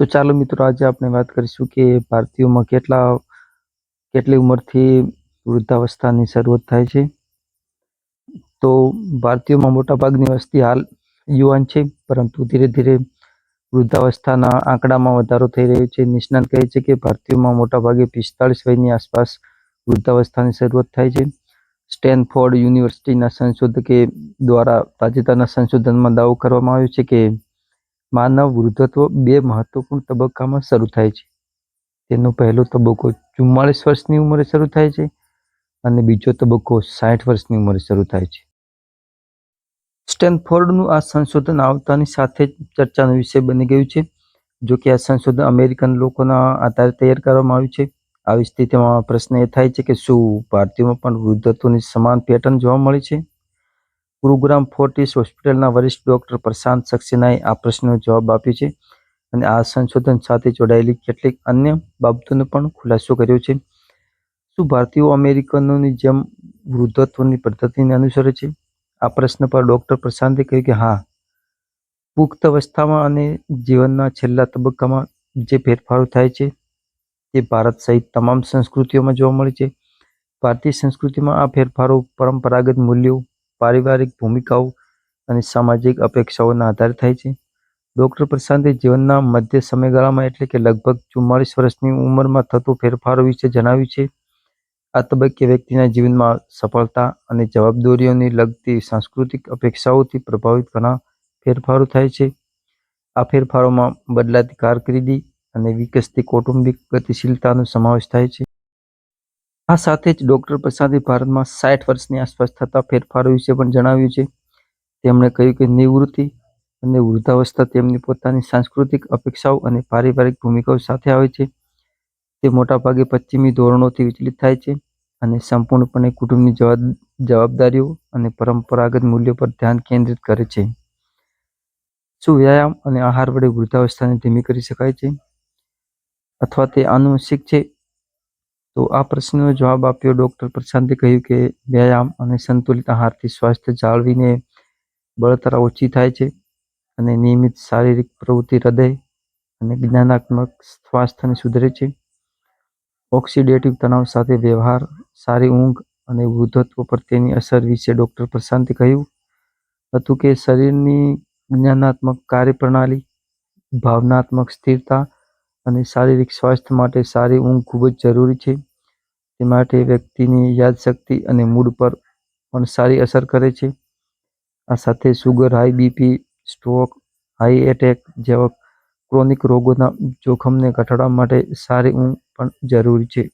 તો ચાલો મિત્રો, આજે આપણે વાત કરીશું કે ભારતીયોમાં કેટલા, કેટલી ઉંમરથી વૃદ્ધાવસ્થાની શરૂઆત થાય છે. તો ભારતીયોમાં મોટાભાગની વસ્તી હાલ યુવાન છે, પરંતુ ધીરે ધીરે વૃદ્ધાવસ્થાના આંકડામાં વધારો થઈ રહ્યો છે. નિષ્ણાત કહે છે કે ભારતીયોમાં મોટાભાગે પિસ્તાળીસ વયની આસપાસ વૃદ્ધાવસ્થાની શરૂઆત થાય છે. સ્ટેનફોર્ડ યુનિવર્સિટીના સંશોધકે દ્વારા તાજેતરના સંશોધનમાં દાવો કરવામાં આવ્યો છે કે માનવ વૃદ્ધત્વ બે મહત્વપૂર્ણ તબક્કામાં શરૂ થાય છે. તેનો પહેલો તબક્કો ચુમ્માળીસ વર્ષની ઉંમરે શરૂ થાય છે અને બીજો તબક્કો સાઠ વર્ષની ઉંમરે શરૂ થાય છે. સ્ટેનફોર્ડનું આ સંશોધન આવતાની સાથે ચર્ચાનો વિષય બની ગયું છે, જો કે આ સંશોધન અમેરિકન લોકોના આધારે તૈયાર કરવામાં આવ્યું છે. આવી સ્થિતિમાં પ્રશ્ન એ થાય છે કે શું ભારતીયોમાં પણ વૃદ્ધત્વની સમાન પેટર્ન જોવા મળે છે? ગુરુગ્રામ ફોર્ટિસ હોસ્પિટલના વરિષ્ઠ ડોક્ટર પ્રશાંત સક્સેનાએ આ પ્રશ્નનો જવાબ આપ્યો છે અને આ સંશોધન સાથે જોડાયેલી કેટલીક અન્ય બાબતોનો પણ ખુલાસો કર્યો છે. શું ભારતીયો અમેરિકનોની જેમ વૃદ્ધત્વની પદ્ધતિને અનુસરે છે? આ પ્રશ્ન પર ડોક્ટર પ્રશાંતે કહ્યું કે હા. પુખ્ત અવસ્થામાં અને જીવનના છેલ્લા તબક્કામાં જે ફેરફારો થાય છે તે ભારત સહિત તમામ સંસ્કૃતિઓમાં જોવા મળે છે. ભારતીય સંસ્કૃતિમાં આ ફેરફારો પરંપરાગત મૂલ્યો પારિવારિક ભૂમિકાઓ અને સામાજિક અપેક્ષાઓના આધારે થાય છે. ડૉક્ટર પ્રશાંતે જીવનના મધ્ય સમયગાળામાં એટલે કે લગભગ ચુમ્માળીસ વર્ષની ઉંમરમાં થતો ફેરફારો વિશે જણાવ્યું છે. આ તબક્કે વ્યક્તિના જીવનમાં સફળતા અને જવાબદારીઓની લગતી સાંસ્કૃતિક અપેક્ષાઓથી પ્રભાવિત ઘણા ફેરફારો થાય છે. આ ફેરફારોમાં બદલાતી કારકિર્દી અને વિકસતી કૌટુંબિક ગતિશીલતાનો સમાવેશ થાય છે. આ સાથે જ ડોક્ટર પ્રસાદે ભારતમાં સાઠ વર્ષની આસપાસ થતા ફેરફારો વિશે પણ જણાવ્યું છે. તેમણે કહ્યું કે નિવૃત્તિ અને વૃદ્ધાવસ્થા તેમની પોતાની સાંસ્કૃતિક અપેક્ષાઓ અને પારિવારિક ભૂમિકાઓ સાથે આવે છે. તે મોટાભાગે પશ્ચિમી ધોરણોથી વિચલિત થાય છે અને સંપૂર્ણપણે કુટુંબની જવાબદારીઓ અને પરંપરાગત મૂલ્યો પર ધ્યાન કેન્દ્રિત કરે છે. શું વ્યાયામ અને આહાર વડે વૃદ્ધાવસ્થાને ધીમી કરી શકાય છે? અથવા તે આનુવંશિક છે? તો આ પ્રશ્નનો જવાબ આપ્યો ડૉક્ટર પ્રશાંતે કહ્યું કે વ્યાયામ અને સંતુલિત આહારથી સ્વાસ્થ્ય જાળવીને બળતરા ઓછી થાય છે અને નિયમિત શારીરિક પ્રવૃત્તિ હૃદય અને જ્ઞાનાત્મક સ્વાસ્થ્યને સુધરે છે. ઓક્સિડેટિવ તણાવ સાથે વ્યવહાર, સારી ઊંઘ અને વૃદ્ધત્વ પર તેની અસર વિશે ડૉક્ટર પ્રશાંતે કહ્યું હતું કે શરીરની જ્ઞાનાત્મક કાર્યપ્રણાલી, ભાવનાત્મક સ્થિરતા અને શારીરિક સ્વાસ્થ્ય માટે સારી ઊંઘ ખૂબ જ જરૂરી છે. તે માટે વ્યક્તિની યાદશક્તિ અને મૂડ પર પણ સારી અસર કરે છે. આ સાથે sugar high BP stroke high attack જેવા ક્રોનિક રોગોના જોખમને ઘટાડવા માટે સારી ઊંઘ પણ જરૂરી છે.